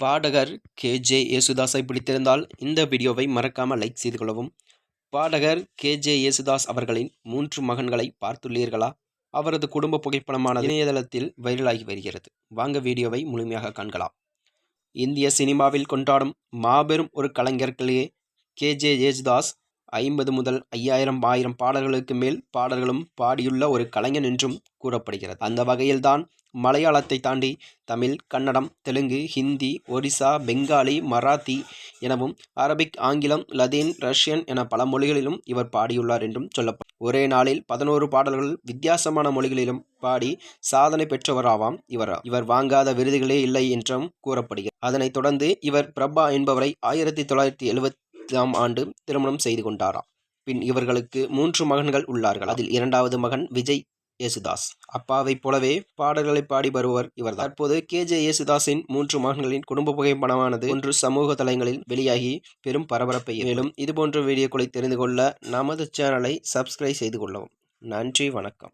பாடகர் K. J. யேசுதாஸை பிடித்திருந்தால் இந்த வீடியோவை மறக்காமல் லைக் செய்து கொள்ளவும். பாடகர் கே. ஜே. யேசுதாஸ் அவர்களின் மூன்று மகன்களை பார்த்துள்ளீர்களா? அவரது குடும்ப புகைப்படமான இணையதளத்தில் வைரலாகி வருகிறது. வாங்க வீடியோவை முழுமையாக காண்கலாம். இந்திய சினிமாவில் கொண்டாடும் மாபெரும் ஒரு கலைஞர்களே கே. ஜே. யேசுதாஸ் ஐம்பது முதல் ஐயாயிரம் ஆயிரம் பாடல்களுக்கு மேல் பாடல்களும் பாடியுள்ள ஒரு கலைஞன் என்றும் கூறப்படுகிறது. அந்த வகையில்தான் மலையாளத்தை தாண்டி தமிழ் கன்னடம் தெலுங்கு ஹிந்தி ஒரிசா பெங்காலி மராத்தி எனவும் அரபிக் ஆங்கிலம் லதீன் ரஷ்யன் என பல மொழிகளிலும் இவர் பாடியுள்ளார் என்றும் சொல்லப்படும் ஒரே நாளில் பதினோரு பாடல்கள் வித்தியாசமான மொழிகளிலும் பாடி சாதனை பெற்றவராவாம் இவர். இவர் வாங்காத விருதுகளே இல்லை என்றும் கூறப்படுகிறது. அதனைத் தொடர்ந்து இவர் பிரபா என்பவரை ஆயிரத்தி தொள்ளாயிரத்தி ஆம் ஆண்டு திருமணம் செய்து கொண்டாராம். பின் இவர்களுக்கு மூன்று மகன்கள் உள்ளார்கள். அதில் இரண்டாவது மகன் விஜய் யேசுதாஸ். அப்பாவைப் போலவே பாடல்களை பாடி வருவர் இவர் தற்போது கே. ஜே. யேசுதாஸின் மூன்று மகன்களின் குடும்ப புகைப்படமானது ஒன்று சமூக தளங்களில் வெளியாகி பெரும் பரபரப்பை மேலும் இதுபோன்ற வீடியோக்களை தெரிந்து கொள்ள நமது சேனலை சப்ஸ்கிரைப் செய்து கொள்ளவும். நன்றி வணக்கம்.